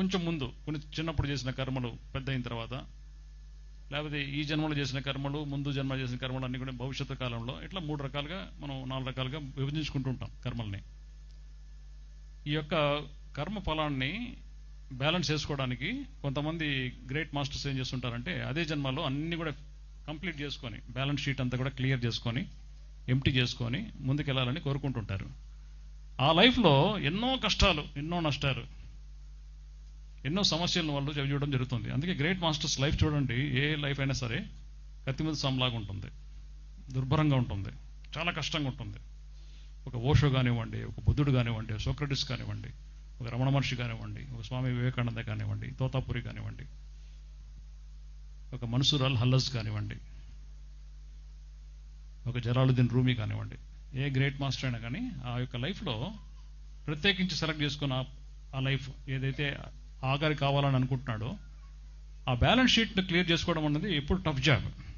కొంచెం ముందు కొన్ని చిన్నప్పుడు చేసిన కర్మలు పెద్ద అయిన తర్వాత లేకపోతే ఈ జన్మలో చేసిన కర్మలు ముందు జన్మ చేసిన కర్మలు అన్ని కూడా భవిష్యత్తు కాలంలో ఇట్లా మూడు రకాలుగా మనం నాలుగు రకాలుగా విభజించుకుంటూ ఉంటాం కర్మల్ని. ఈ యొక్క కర్మ ఫలాన్ని బ్యాలెన్స్ చేసుకోవడానికి కొంతమంది గ్రేట్ మాస్టర్స్ ఏం చేస్తుంటారంటే అదే జన్మలో అన్ని కూడా కంప్లీట్ చేసుకొని బ్యాలెన్స్ షీట్ అంతా కూడా క్లియర్ చేసుకొని ఎంటీ చేసుకొని ముందుకెళ్ళాలని కోరుకుంటుంటారు. ఆ లైఫ్లో ఎన్నో కష్టాలు ఎన్నో నష్టాలు ఎన్నో సమస్యలను వాళ్ళు చూడడం జరుగుతుంది. అందుకే గ్రేట్ మాస్టర్స్ లైఫ్ చూడండి ఏ లైఫ్ అయినా సరే కత్తి మీద సంలాగా ఉంటుంది దుర్భరంగా ఉంటుంది చాలా కష్టంగా ఉంటుంది. ఒక ఓషో కానివ్వండి ఒక బుద్ధుడు కానివ్వండి సోక్రటిస్ కానివ్వండి ఒక రమణ మహర్షి కానివ్వండి ఒక స్వామి వివేకానంద కానివ్వండి తోతాపురి కానివ్వండి ఒక మన్సూర్ అల్ హల్లజ్ కానివ్వండి ఒక జలాలుద్దీన్ రూమి కానివ్వండి ఏ గ్రేట్ మాస్టర్ అయినా కానీ ఆ యొక్క లైఫ్లో ప్రత్యేకించి సెలెక్ట్ చేసుకున్న ఆ లైఫ్ ఏదైతే ఆఖరి కావాలని అనుకుంటున్నాడో ఆ బ్యాలెన్స్ షీట్ని క్లియర్ చేసుకోవడం అన్నది ఎప్పుడు టఫ్ జాబ్.